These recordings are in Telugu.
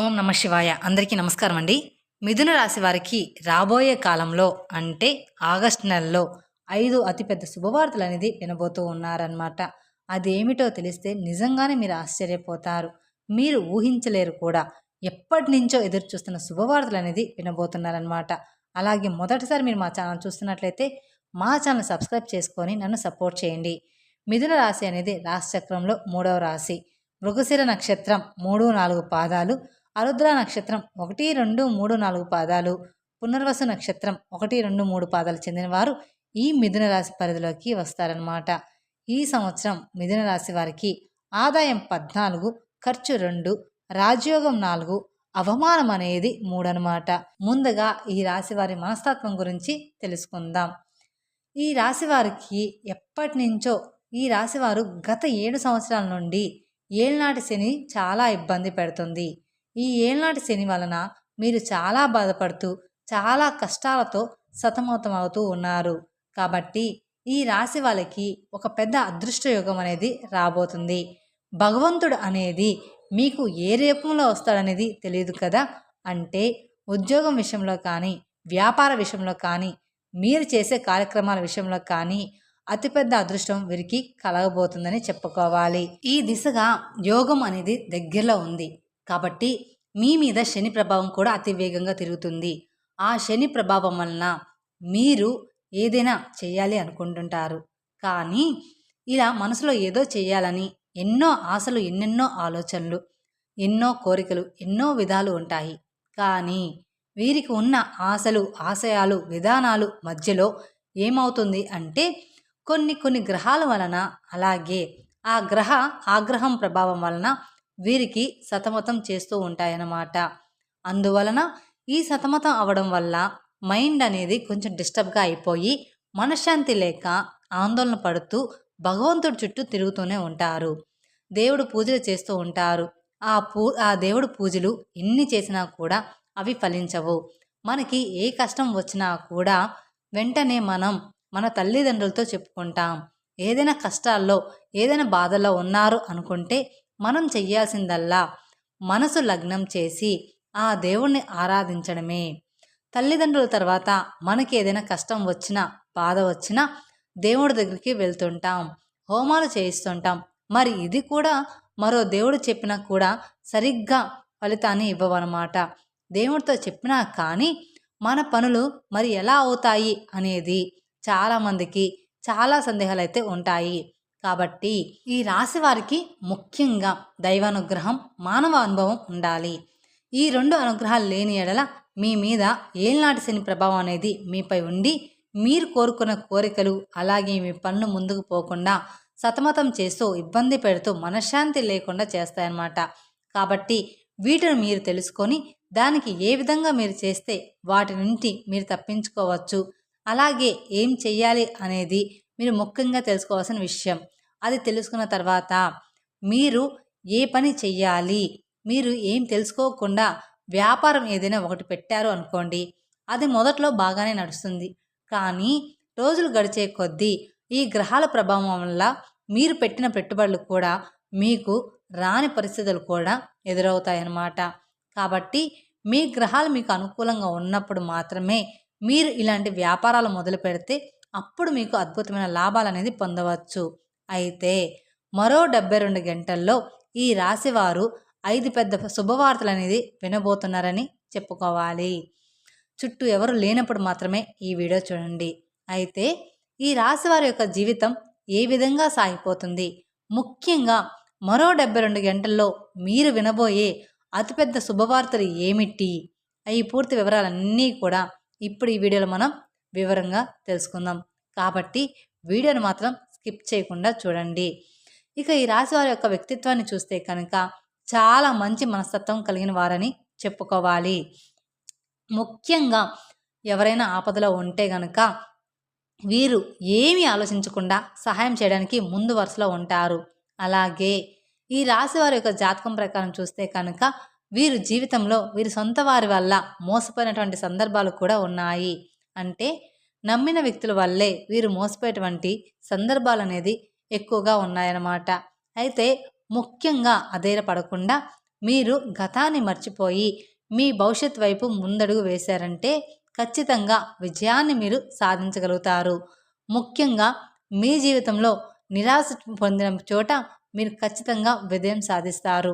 ఓం నమ శివాయ. అందరికీ నమస్కారం అండి. మిథున రాశి వారికి రాబోయే కాలంలో అంటే ఆగస్ట్ నెలలో ఐదు అతిపెద్ద శుభవార్తలు అనేది వినబోతూ ఉన్నారనమాట అదేమిటో తెలిస్తే నిజంగానే మీరు ఆశ్చర్యపోతారు. మీరు ఊహించలేరు కూడా ఎప్పటి నుంచో ఎదురు చూస్తున్న శుభవార్తలు అనేది వినబోతున్నారనమాట అలాగే మొదటిసారి మీరు మా ఛానల్ చూస్తున్నట్లయితే మా ఛానల్ సబ్స్క్రైబ్ చేసుకొని నన్ను సపోర్ట్ చేయండి. మిథున రాశి అనేది రాశి చక్రంలో మూడవ రాశి. మృగశిర నక్షత్రం మూడు నాలుగు పాదాలు. అరుద్ర నక్షత్రం ఒకటి రెండు మూడు నాలుగు పాదాలు. పునర్వసు నక్షత్రం ఒకటి రెండు మూడు పాదాలు చెందినవారు ఈ మిథున రాశి పరిధిలోకి వస్తారన్నమాట. ఈ సంవత్సరం మిథున రాశి వారికి ఆదాయం పద్నాలుగు ఖర్చు రెండు రాజయోగం నాలుగు అవమానం అనేది మూడనమాట ముందుగా ఈ రాశి వారి మనస్తత్వం గురించి తెలుసుకుందాం. ఈ రాశి వారికి ఎప్పటి నుంచో ఈ రాశివారు గత ఏడు సంవత్సరాల నుండి ఏళ్ళనాటి శని చాలా ఇబ్బంది పెడుతుంది. ఈ ఏళ్నాటి శని వలన మీరు చాలా బాధపడుతూ చాలా కష్టాలతో సతమతం అవుతూ ఉన్నారు. కాబట్టి ఈ రాశి వాళ్ళకి ఒక పెద్ద అదృష్ట యుగం అనేది రాబోతుంది. భగవంతుడు అనేది మీకు ఏ రూపంలో వస్తాడనేది తెలియదు కదా? అంటే ఉద్యోగం విషయంలో కానీ వ్యాపార విషయంలో కానీ మీరు చేసే కార్యక్రమాల విషయంలో కానీ అతిపెద్ద అదృష్టం వీరికి కలగబోతుందని చెప్పుకోవాలి. ఈ దిశగా యోగం అనేది దగ్గరలో ఉంది. కాబట్టి మీ మీద శని ప్రభావం కూడా అతి వేగంగా తిరుగుతుంది. ఆ శని ప్రభావం వలన మీరు ఏదైనా చేయాలి అనుకుంటుంటారు. కానీ ఇలా మనసులో ఏదో చేయాలని ఎన్నో ఆశలు ఎన్నెన్నో ఆలోచనలు ఎన్నో కోరికలు ఎన్నో విధాలు ఉంటాయి. కానీ వీరికి ఉన్న ఆశలు ఆశయాలు విధానాలు మధ్యలో ఏమవుతుంది అంటే కొన్ని కొన్ని గ్రహాల వలన అలాగే ఆ గ్రహ ఆగ్రహం ప్రభావం వలన వీరికి సతమతం చేస్తూ ఉంటాయన్నమాట. అందువలన ఈ సతమతం అవడం వల్ల మైండ్ అనేది కొంచెం డిస్టర్బ్గా అయిపోయి మనశ్శాంతి లేక ఆందోళన పడుతూ భగవంతుడి చుట్టూ తిరుగుతూనే ఉంటారు. దేవుడు పూజలు చేస్తూ ఉంటారు. ఆ పూ ఆ దేవుడు పూజలు ఎన్ని చేసినా కూడా అవి ఫలించవు. మనకి ఏ కష్టం వచ్చినా కూడా వెంటనే మనం మన తల్లిదండ్రులతో చెప్పుకుంటాం. ఏదైనా కష్టాల్లో ఏదైనా బాధల్లో ఉన్నారు అనుకుంటే మనం చెయ్యాల్సిందల్లా మనసు లగ్నం చేసి ఆ దేవుణ్ణి ఆరాధించడమే. తల్లిదండ్రుల తర్వాత మనకి ఏదైనా కష్టం వచ్చినా బాధ వచ్చినా దేవుడి దగ్గరికి వెళ్తుంటాం హోమాలు చేయిస్తుంటాం. మరి ఇది కూడా మరో దేవుడు చెప్పినా కూడా సరిగ్గా ఫలితాన్ని ఇవ్వవన్నమాట. దేవుడితో చెప్పినా కానీ మన పనులు మరి ఎలా అవుతాయి అనేది చాలామందికి చాలా సందేహాలు అయితే ఉంటాయి. కాబట్టి ఈ రాశి వారికి ముఖ్యంగా దైవానుగ్రహం మానవ అనుభవం ఉండాలి. ఈ రెండు అనుగ్రహాలు లేని ఎడల మీ మీద ఏలినాటి శని ప్రభావం అనేది మీపై ఉండి మీరు కోరుకున్న కోరికలు అలాగే మీ పనులు ముందుకు పోకుండా సతమతం చేస్తూ ఇబ్బంది పెడుతూ మనశ్శాంతి లేకుండా చేస్తాయన్నమాట. కాబట్టి వీటిని మీరు తెలుసుకొని దానికి ఏ విధంగా మీరు చేస్తే వాటి నుండి మీరు తప్పించుకోవచ్చు. అలాగే ఏం చేయాలి అనేది మీరు ముఖ్యంగా తెలుసుకోవాల్సిన విషయం. అది తెలుసుకున్న తర్వాత మీరు ఏ పని చెయ్యాలి? మీరు ఏం తెలుసుకోకుండా వ్యాపారం ఏదైనా ఒకటి పెట్టారు అనుకోండి అది మొదట్లో బాగానే నడుస్తుంది. కానీ రోజులు గడిచే కొద్దీ ఈ గ్రహాల ప్రభావం వల్ల మీరు పెట్టిన పెట్టుబడులు కూడా మీకు రాని పరిస్థితులు కూడా ఎదురవుతాయన్నమాట. కాబట్టి మీ గ్రహాలు మీకు అనుకూలంగా ఉన్నప్పుడు మాత్రమే మీరు ఇలాంటి వ్యాపారాలు మొదలు పెడితే అప్పుడు మీకు అద్భుతమైన లాభాలు అనేది పొందవచ్చు. అయితే మరో డెబ్బై రెండు గంటల్లో ఈ రాశివారు ఐదు పెద్ద శుభవార్తలు అనేది వినబోతున్నారని చెప్పుకోవాలి. చుట్టూ ఎవరు లేనప్పుడు మాత్రమే ఈ వీడియో చూడండి. అయితే ఈ రాశివారి యొక్క జీవితం ఏ విధంగా సాగిపోతుంది? ముఖ్యంగా మరో డెబ్బై రెండు గంటల్లో మీరు వినబోయే అతిపెద్ద శుభవార్తలు ఏమిటి? అవి పూర్తి వివరాలన్నీ కూడా ఇప్పుడు ఈ వీడియోలో మనం వివరంగా తెలుసుకుందాం. కాబట్టి వీడియోను మాత్రం స్కిప్ చేయకుండా చూడండి. ఇక ఈ రాశి వారి యొక్క వ్యక్తిత్వాన్ని చూస్తే కనుక చాలా మంచి మనస్తత్వం కలిగిన వారని చెప్పుకోవాలి. ముఖ్యంగా ఎవరైనా ఆపదలో ఉంటే గనక వీరు ఏమీ ఆలోచించకుండా సహాయం చేయడానికి ముందు వరుసలో ఉంటారు. అలాగే ఈ రాశి వారి యొక్క జాతకం ప్రకారం చూస్తే కనుక వీరు జీవితంలో వీరి సొంత వారి వల్ల మోసపోయినటువంటి సందర్భాలు కూడా ఉన్నాయి. అంటే నమ్మిన వ్యక్తుల వల్లే వీరు మోసపోయేటువంటి సందర్భాలు అనేది ఎక్కువగా ఉన్నాయన్నమాట. అయితే ముఖ్యంగా అధైర్యపడకుండా మీరు గతాన్ని మర్చిపోయి మీ భవిష్యత్ వైపు ముందడుగు వేశారంటే ఖచ్చితంగా విజయాన్ని మీరు సాధించగలుగుతారు. ముఖ్యంగా మీ జీవితంలో నిరాశ పొందిన చోట మీరు ఖచ్చితంగా విజయం సాధిస్తారు.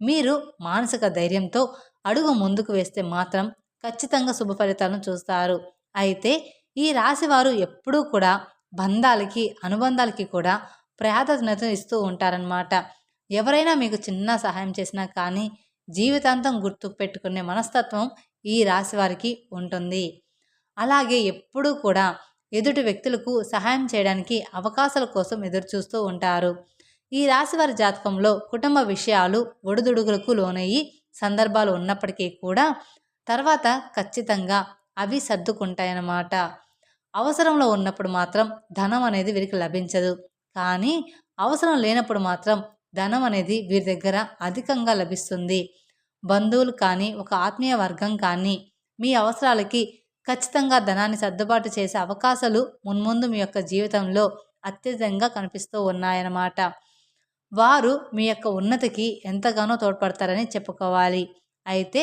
మీరు మానసిక ధైర్యంతో అడుగు ముందుకు వేస్తే మాత్రం ఖచ్చితంగా శుభ ఫలితాలను చూస్తారు. అయితే ఈ రాశివారు ఎప్పుడూ కూడా బంధాలకి అనుబంధాలకి కూడా ప్రాధాన్యత ఇస్తూ ఉంటారనమాట ఎవరైనా మీకు చిన్న సహాయం చేసినా కానీ జీవితాంతం గుర్తు పెట్టుకునే మనస్తత్వం ఈ రాశి వారికి ఉంటుంది. అలాగే ఎప్పుడూ కూడా ఎదుటి వ్యక్తులకు సహాయం చేయడానికి అవకాశాల కోసం ఎదురు చూస్తూ ఉంటారు. ఈ రాశివారి జాతకంలో కుటుంబ విషయాలు ఒడిదుడుగులకు లోనయ్యి సందర్భాలు ఉన్నప్పటికీ కూడా తర్వాత ఖచ్చితంగా అవి సర్దుకుంటాయన్నమాట. అవసరంలో ఉన్నప్పుడు మాత్రం ధనం అనేది వీరికి లభించదు. కానీ అవసరం లేనప్పుడు మాత్రం ధనం అనేది వీరి దగ్గర అధికంగా లభిస్తుంది. బంధువులు కానీ ఒక ఆత్మీయ వర్గం కానీ మీ అవసరాలకి ఖచ్చితంగా ధనాన్ని సర్దుబాటు చేసే అవకాశాలు మున్ముందు మీ యొక్క జీవితంలో అత్యధికంగా కనిపిస్తూ ఉన్నాయన్నమాట. వారు మీ యొక్క ఉన్నతికి ఎంతగానో తోడ్పడతారని చెప్పుకోవాలి. అయితే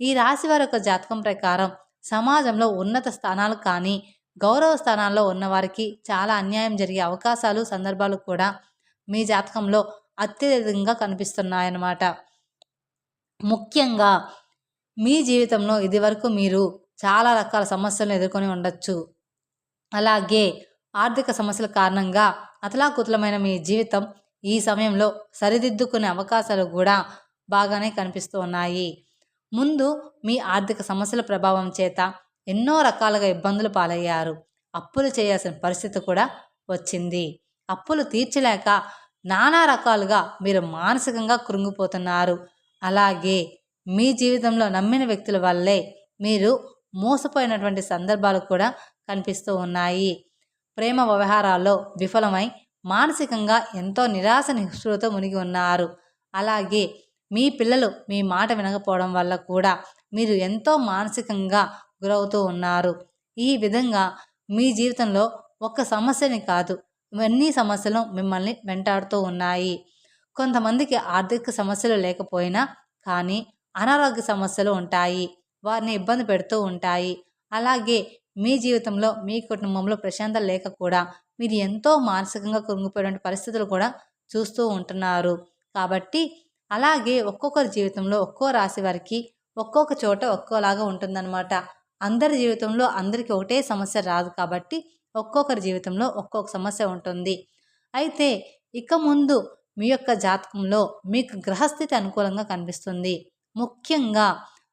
ఈ రాశి వారి యొక్క జాతకం ప్రకారం సమాజంలో ఉన్నత స్థానాలు కానీ గౌరవ స్థానాల్లో ఉన్నవారికి చాలా అన్యాయం జరిగే అవకాశాలు సందర్భాలు కూడా మీ జాతకంలో అత్యధికంగా కనిపిస్తున్నాయన్నమాట. ముఖ్యంగా మీ జీవితంలో ఇదివరకు మీరు చాలా రకాల సమస్యలను ఎదుర్కొని ఉండొచ్చు. అలాగే ఆర్థిక సమస్యల కారణంగా అతలాకుతలమైన మీ జీవితం ఈ సమయంలో సరిదిద్దుకునే అవకాశాలు కూడా బాగానే కనిపిస్తూ ఉన్నాయి. ముందు మీ ఆర్థిక సమస్యల ప్రభావం చేత ఎన్నో రకాలుగా ఇబ్బందులు పాలయ్యారు. అప్పులు చేయాల్సిన పరిస్థితి కూడా వచ్చింది. అప్పులు తీర్చలేక నానా రకాలుగా మీరు మానసికంగా కృంగిపోతున్నారు. అలాగే మీ జీవితంలో నమ్మిన వ్యక్తుల వల్లే మీరు మోసపోయినటువంటి సందర్భాలు కూడా కనిపిస్తూ ఉన్నాయి. ప్రేమ వ్యవహారాల్లో విఫలమై మానసికంగా ఎంతో నిరాశ నిష్ఠులతో మునిగి ఉన్నారు. అలాగే మీ పిల్లలు మీ మాట వినకపోవడం వల్ల కూడా మీరు ఎంతో మానసికంగా గురవుతూ ఉన్నారు. ఈ విధంగా మీ జీవితంలో ఒక సమస్యని కాదు అన్ని సమస్యలు మిమ్మల్ని వెంటాడుతూ ఉన్నాయి. కొంతమందికి ఆర్థిక సమస్యలు లేకపోయినా కానీ అనారోగ్య సమస్యలు ఉంటాయి వారిని ఇబ్బంది పెడుతూ ఉంటాయి. అలాగే మీ జీవితంలో మీ కుటుంబంలో ప్రశాంతత లేక కూడా మీరు ఎంతో మానసికంగా కృంగిపోయిన పరిస్థితులు కూడా చూస్తూ ఉంటున్నారు. కాబట్టి అలాగే ఒక్కొక్కరి జీవితంలో ఒక్కో రాశి వారికి ఒక్కొక్క చోట ఒక్కోలాగా ఉంటుందన్నమాట. అందరి జీవితంలో అందరికీ ఒకటే సమస్య రాదు కాబట్టి ఒక్కొక్కరి జీవితంలో ఒక్కొక్క సమస్య ఉంటుంది. అయితే ఇక ముందు మీ యొక్క జాతకంలో మీకు గ్రహస్థితి అనుకూలంగా కనిపిస్తుంది. ముఖ్యంగా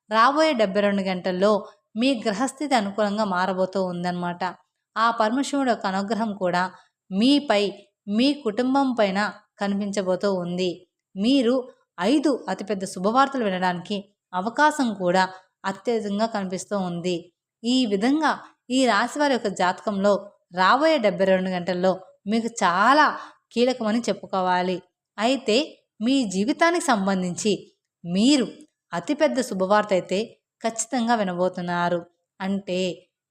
రాబోయే డెబ్బై రెండు గంటల్లో మీ గ్రహస్థితి అనుకూలంగా మారబోతూ ఉందన్నమాట. ఆ పరమశివుడు యొక్క అనుగ్రహం కూడా మీపై మీ కుటుంబం పైన కనిపించబోతూ ఉంది. మీరు ఐదు అతిపెద్ద శుభవార్తలు వినడానికి అవకాశం కూడా అత్యధికంగా కనిపిస్తూ ఉంది. ఈ విధంగా ఈ రాశి వారి యొక్క జాతకంలో రాబోయే డెబ్బై రెండు గంటల్లో మీకు చాలా కీలకమని చెప్పుకోవాలి. అయితే మీ జీవితానికి సంబంధించి మీరు అతిపెద్ద శుభవార్త అయితే ఖచ్చితంగా వినబోతున్నారు. అంటే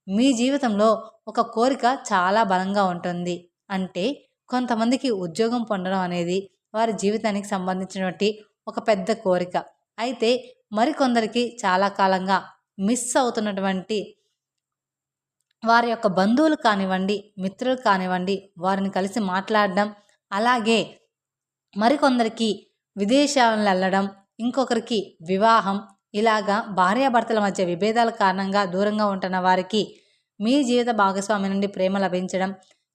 మీ జీవితంలో ఒక కోరిక చాలా బలంగా ఉంటుంది. అంటే కొంతమందికి ఉద్యోగం పొందడం అనేది వారి జీవితానికి సంబంధించినటువంటి ఒక పెద్ద కోరిక. అయితే మరికొందరికి చాలా కాలంగా మిస్ అవుతున్నటువంటి వారి యొక్క బంధువులు కానివ్వండి మిత్రులు కానివ్వండి వారిని కలిసి మాట్లాడడం అలాగే మరికొందరికి విదేశాలను వెళ్ళడం ఇంకొకరికి వివాహం ఇలాగా భార్యాభర్తల మధ్య విభేదాల కారణంగా దూరంగా ఉంటున్న వారికి మీ జీవిత భాగస్వామి నుండి ప్రేమ లభించడం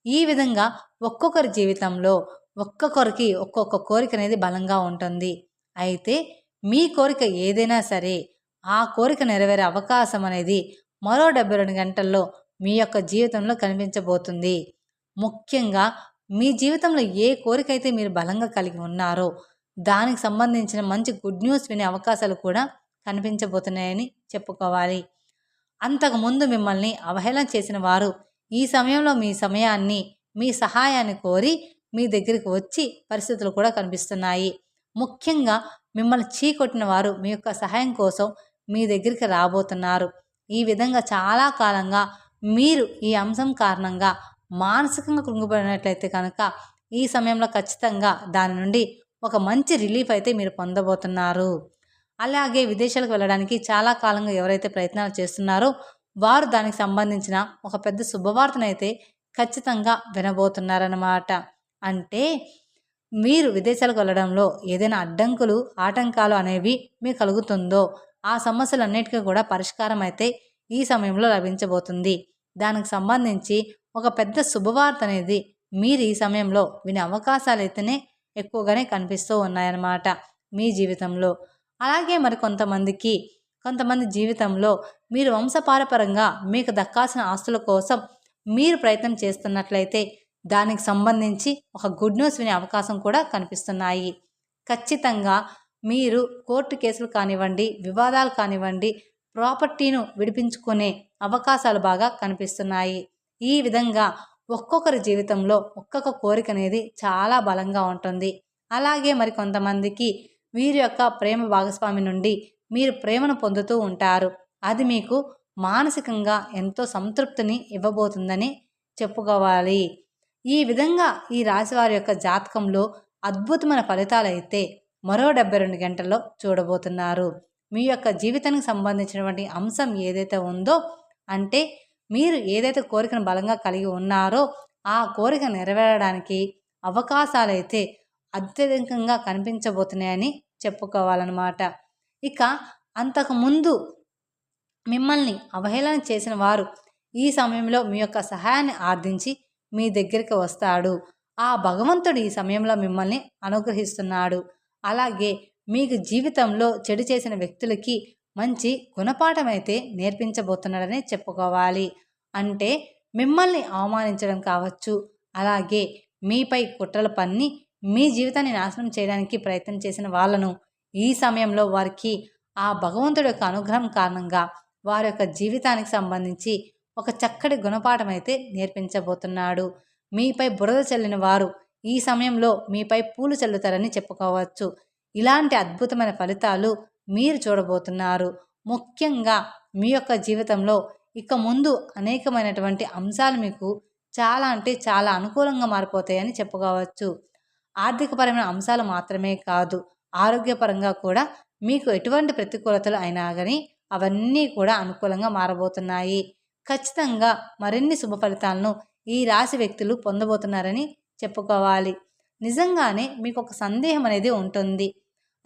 ఈ విధంగా ఒక్కొక్కరి జీవితంలో ఒక్కొక్కరికి ఒక్కొక్క కోరిక అనేది బలంగా ఉంటుంది. అయితే మీ కోరిక ఏదైనా సరే ఆ కోరిక నెరవేరే అవకాశం అనేది మరో డెబ్బై రెండు గంటల్లో మీ యొక్క జీవితంలో కనిపించబోతుంది. ముఖ్యంగా మీ జీవితంలో ఏ కోరిక అయితే మీరు బలంగా కలిగి ఉన్నారో దానికి సంబంధించిన మంచి గుడ్ న్యూస్ వినే అవకాశాలు కూడా కనిపించబోతున్నాయని చెప్పుకోవాలి. అంతకుముందు మిమ్మల్ని అవహేళన చేసిన వారు ఈ సమయంలో మీ సమయాన్ని మీ సహాయాన్ని కోరి మీ దగ్గరికి వచ్చి పరిస్థితులు కూడా కనిపిస్తున్నాయి. ముఖ్యంగా మిమ్మల్ని చీకొట్టిన వారు మీ యొక్క సహాయం కోసం మీ దగ్గరికి రాబోతున్నారు. ఈ విధంగా చాలా కాలంగా మీరు ఈ అంశం కారణంగా మానసికంగా కృంగిపోయినట్లయితే కనుక ఈ సమయంలో ఖచ్చితంగా దాని నుండి ఒక మంచి రిలీఫ్ అయితే మీరు పొందబోతున్నారు. అలాగే విదేశాలకు వెళ్ళడానికి చాలా కాలంగా ఎవరైతే ప్రయత్నాలు చేస్తున్నారో వారు దానికి సంబంధించిన ఒక పెద్ద శుభవార్తనైతే ఖచ్చితంగా వినబోతున్నారన్నమాట. అంటే మీరు విదేశాలకు వెళ్ళడంలో ఏదైనా అడ్డంకులు ఆటంకాలు అనేవి మీకు కలుగుతుందో ఆ సమస్యలన్నిటికీ కూడా పరిష్కారం అయితే ఈ సమయంలో లభించబోతుంది. దానికి సంబంధించి ఒక పెద్ద శుభవార్త అనేది మీరు ఈ సమయంలో వినే అవకాశాలు అయితేనే ఎక్కువగానే కనిపిస్తూ ఉన్నాయన్నమాట మీ జీవితంలో. అలాగే మరి కొంతమందికి కొంతమంది జీవితంలో మీరు వంశపారపరంగా మీకు దక్కాల్సిన ఆస్తుల కోసం మీరు ప్రయత్నం చేస్తున్నట్లయితే దానికి సంబంధించి ఒక గుడ్ న్యూస్ వినే అవకాశం కూడా కనిపిస్తున్నాయి. ఖచ్చితంగా మీరు కోర్టు కేసులు కానివ్వండి వివాదాలు కానివ్వండి ప్రాపర్టీను విడిపించుకునే అవకాశాలు బాగా కనిపిస్తున్నాయి. ఈ విధంగా ఒక్కొక్కరి జీవితంలో ఒక్కొక్క కోరిక అనేది చాలా బలంగా ఉంటుంది. అలాగే మరి కొంతమందికి వీరి యొక్క ప్రేమ భాగస్వామి నుండి మీరు ప్రేమను పొందుతూ ఉంటారు. అది మీకు మానసికంగా ఎంతో సంతృప్తిని ఇవ్వబోతుందని చెప్పుకోవాలి. ఈ విధంగా ఈ రాశివారి యొక్క జాతకంలో అద్భుతమైన ఫలితాలు అయితే మరో డెబ్బై రెండు గంటల్లో చూడబోతున్నారు. మీ యొక్క జీవితానికి సంబంధించినటువంటి అంశం ఏదైతే ఉందో అంటే మీరు ఏదైతే కోరికను బలంగా కలిగి ఉన్నారో ఆ కోరిక నెరవేరడానికి అవకాశాలైతే అత్యధికంగా కనిపించబోతున్నాయని చెప్పుకోవాలన్నమాట. ఇక అంతకుముందు మిమ్మల్ని అవహేళన చేసిన వారు ఈ సమయంలో మీ యొక్క సహాయాన్ని ఆర్థించి మీ దగ్గరికి వస్తాడు. ఆ భగవంతుడు ఈ సమయంలో మిమ్మల్ని అనుగ్రహిస్తున్నాడు. అలాగే మీకు జీవితంలో చెడు చేసిన వ్యక్తులకి మంచి గుణపాఠం అయితే నేర్పించబోతున్నాడని చెప్పుకోవాలి. అంటే మిమ్మల్ని అవమానించడం కావచ్చు. అలాగే మీపై కుట్రలు పన్ని మీ జీవితాన్ని నాశనం చేయడానికి ప్రయత్నం చేసిన వాళ్ళను ఈ సమయంలో వారికి ఆ భగవంతుడి యొక్క అనుగ్రహం కారణంగా వారి యొక్క జీవితానికి సంబంధించి ఒక చక్కటి గుణపాఠం అయితే నేర్పించబోతున్నాడు. మీపై బురద చల్లిన వారు ఈ సమయంలో మీపై పూలు చల్లుతారని చెప్పుకోవచ్చు. ఇలాంటి అద్భుతమైన ఫలితాలు మీరు చూడబోతున్నారు. ముఖ్యంగా మీ యొక్క జీవితంలో ఇక ముందు అనేకమైనటువంటి అంశాలు మీకు చాలా అంటే చాలా అనుకూలంగా మారిపోతాయని చెప్పుకోవచ్చు. ఆర్థికపరమైన అంశాలు మాత్రమే కాదు ఆరోగ్యపరంగా కూడా మీకు ఎటువంటి ప్రతికూలతలు అయినా కానీ అవన్నీ కూడా అనుకూలంగా మారబోతున్నాయి. ఖచ్చితంగా మరిన్ని శుభ ఫలితాలను ఈ రాశి వ్యక్తులు పొందబోతున్నారని చెప్పుకోవాలి. నిజంగానే మీకు ఒక సందేహం అనేది ఉంటుంది.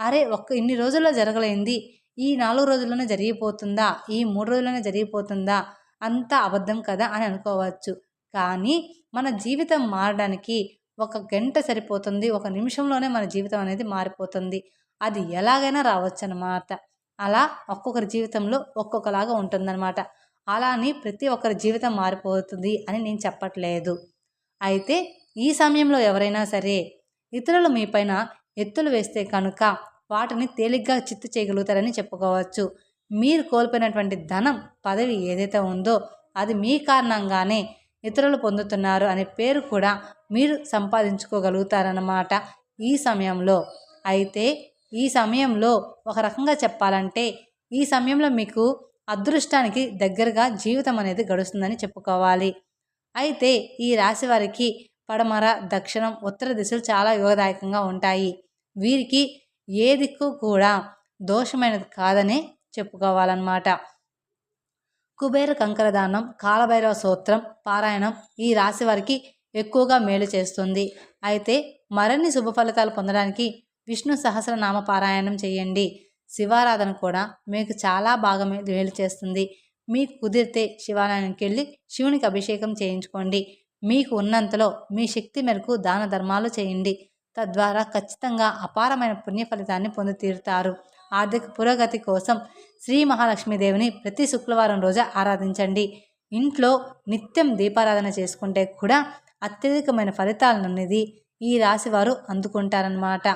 అరే ఒక్క ఇన్ని రోజుల్లో జరగలేంది. ఈ నాలుగు రోజుల్లోనే జరిగిపోతుందా? ఈ మూడు రోజుల్లోనే జరిగిపోతుందా? అంతా అబద్ధం కదా అని అనుకోవచ్చు. కానీ మన జీవితం మారడానికి ఒక గంట సరిపోతుంది. ఒక నిమిషంలోనే మన జీవితం అనేది మారిపోతుంది. అది ఎలాగైనా రావచ్చు అన్నమాట అలా ఒక్కొక్కరి జీవితంలో ఒక్కొక్కలాగా ఉంటుందన్నమాట. అలా అని ప్రతి ఒక్కరి జీవితం మారిపోతుంది అని నేను చెప్పట్లేదు. అయితే ఈ సమయంలో ఎవరైనా సరే ఇతరులు మీపైన ఎత్తులు వేస్తే కనుక వాటిని తేలిగ్గా చిత్తు చేయగలుగుతారని చెప్పుకోవచ్చు. మీరు కోల్పోయినటువంటి ధనం పదవి ఏదైతే ఉందో అది మీ కారణంగానే ఇతరులు పొందుతున్నారు అనే పేరు కూడా మీరు సంపాదించుకోగలుగుతారన్నమాట ఈ సమయంలో. అయితే ఈ సమయంలో ఒక రకంగా చెప్పాలంటే ఈ సమయంలో మీకు అదృష్టానికి దగ్గరగా జీవితం అనేది గడుస్తుందని చెప్పుకోవాలి. అయితే ఈ రాశి వారికి పడమర దక్షిణం ఉత్తర దిశలు చాలా యోగదాయకంగా ఉంటాయి. వీరికి ఏ దిక్కు కూడా దోషమైనది కాదనే చెప్పుకోవాలన్నమాట. కుబేర కంకరదానం కాలభైరవ సూత్రం పారాయణం ఈ రాశి వారికి ఎక్కువగా మేలు చేస్తుంది. అయితే మరిన్ని శుభ ఫలితాలు పొందడానికి విష్ణు సహస్రనామ పారాయణం చేయండి. శివారాధన కూడా మీకు చాలా బాగా మేలు చేస్తుంది. మీకు కుదిరితే శివాలయానికి వెళ్ళి శివునికి అభిషేకం చేయించుకోండి. మీకు ఉన్నంతలో మీ శక్తి మేరకు దాన ధర్మాలు చేయండి. తద్వారా ఖచ్చితంగా అపారమైన పుణ్య ఫలితాన్ని పొంది తీరుతారు. ఆర్థిక పురోగతి కోసం శ్రీ మహాలక్ష్మీదేవిని ప్రతి శుక్రవారం రోజు ఆరాధించండి. ఇంట్లో నిత్యం దీపారాధన చేసుకుంటే కూడా అత్యధికమైన ఫలితాలను అనేది ఈ రాశివారు అందుకుంటారన్నమాట.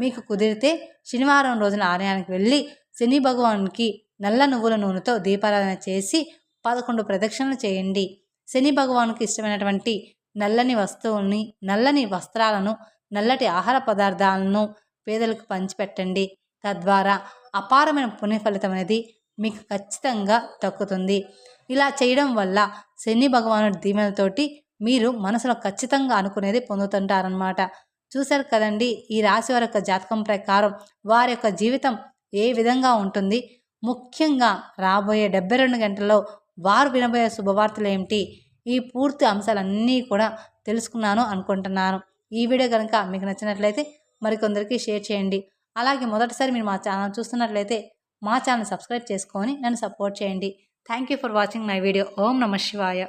మీకు కుదిరితే శనివారం రోజున ఆలయానికి వెళ్ళి శని భగవానికి నల్ల నువ్వుల నూనెతో దీపారాధన చేసి పదకొండు ప్రదక్షిణలు చేయండి. శని భగవానుకి ఇష్టమైనటువంటి నల్లని వస్తువుల్ని నల్లని వస్త్రాలను నల్లటి ఆహార పదార్థాలను పేదలకు పంచిపెట్టండి. తద్వారా అపారమైన పుణ్య ఫలితం అనేది మీకు ఖచ్చితంగా దక్కుతుంది. ఇలా చేయడం వల్ల శని భగవానుడి దీవెనతోటి మీరు మనసులో ఖచ్చితంగా అనుకునేది పొందుతుంటారనమాట చూశారు కదండి ఈ రాశి వారి యొక్క జాతకం ప్రకారం వారి యొక్క జీవితం ఏ విధంగా ఉంటుంది? ముఖ్యంగా రాబోయే డెబ్బై రెండు గంటల్లో వారు వినబోయే శుభవార్తలు ఏమిటి? ఈ పూర్తి అంశాలన్నీ కూడా తెలుసుకున్నాను అనుకుంటున్నాను. ఈ వీడియో కనుక మీకు నచ్చినట్లయితే మరికొందరికి షేర్ చేయండి. అలాగే మొదటిసారి మీరు మా ఛానల్ చూస్తున్నట్లయితే మా ఛానల్ సబ్స్క్రైబ్ చేసుకొని నన్ను సపోర్ట్ చేయండి. Thank you for watching my video. ఓం నమ శివాయ.